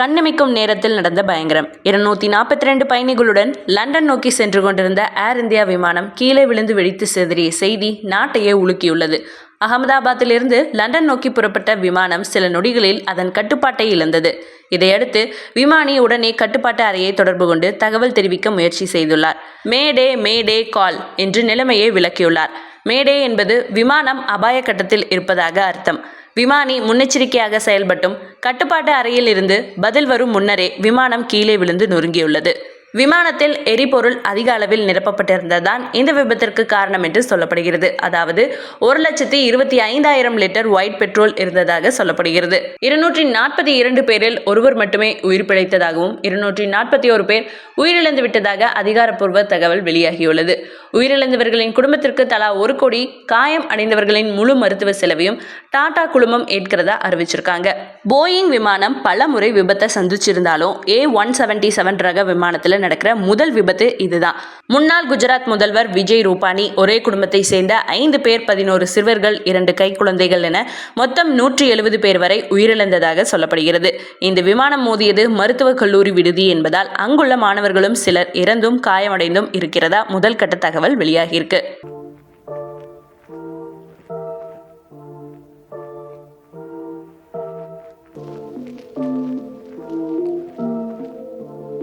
கண்ணமைக்கும் நேரத்தில் நடந்த பயங்கரம். இருநூத்தி நாற்பத்தி ரெண்டு பயணிகளுடன் லண்டன் நோக்கி சென்று கொண்டிருந்த ஏர் இந்தியா விமானம் கீழே விழுந்து வெடித்து சிதறிய செய்தி நாட்டையே உலுக்கியுள்ளது. அகமதாபாத்திலிருந்து லண்டன் நோக்கி புறப்பட்ட விமானம் சில நொடிகளில் அதன் கட்டுப்பாட்டை இழந்தது. இதையடுத்து விமானி உடனே கட்டுப்பாட்டு அறையை தொடர்பு கொண்டு தகவல் தெரிவிக்க முயற்சி செய்துள்ளார். மேடே மேடே கால் என்று நிலைமையை விளக்கியுள்ளார். மேடே என்பது விமானம் அபாய கட்டத்தில் இருப்பதாக அர்த்தம். விமானி முன்னெச்சரிக்கையாக செயல்பட்டும். கட்டுப்பாட்டு அறையில் இருந்து பதில் வரும் முன்னரே விமானம் கீழே விழுந்து நொறுங்கியுள்ளது. விமானத்தில் எரிபொருள் அதிக அளவில் நிரப்பப்பட்டிருந்ததுதான் இந்த விபத்திற்கு காரணம் என்று சொல்லப்படுகிறது. அதாவது ஒரு லட்சத்தி இருபத்தி ஐந்தாயிரம் லிட்டர் ஒயிட் பெட்ரோல் இருந்ததாக சொல்லப்படுகிறது. இருநூற்றி நாற்பத்தி இரண்டு பேரில் ஒருவர் மட்டுமே உயிர் பிழைத்ததாகவும் இருநூற்றி நாற்பத்தி ஒரு பேர் உயிரிழந்து விட்டதாக அதிகாரப்பூர்வ தகவல் வெளியாகியுள்ளது. உயிரிழந்தவர்களின் குடும்பத்திற்கு தலா ஒரு கோடி காயம் அடைந்தவர்களின் முழு மருத்துவ செலவையும் டாடா குழுமம் ஏற்கிறதா அறிவிச்சிருக்காங்க. போயிங் விமானம் பல முறை விபத்தை சந்திச்சிருந்தாலும் ஏ ஒன் செவன்டி செவன் ரக விமானத்தில் நடக்கிற முதல் விபத்து இதுதான். முன்னாள் குஜராத் முதல்வர் விஜய் ரூபானி ஒரே குடும்பத்தை சேர்ந்த ஐந்து பேர் பதினோரு சிறுவர்கள் இரண்டு கை குழந்தைகள் என மொத்தம் நூற்றி எழுபது பேர் வரை உயிரிழந்ததாக சொல்லப்படுகிறது. இந்த விமானம் மோதியது மருத்துவக் கல்லூரி விடுதி என்பதால் அங்குள்ள மாணவர்களும் சிலர் இறந்தும் காயமடைந்தும் இருக்கிறதா முதல் கட்ட தகவல் வெளியாகியிருக்கு.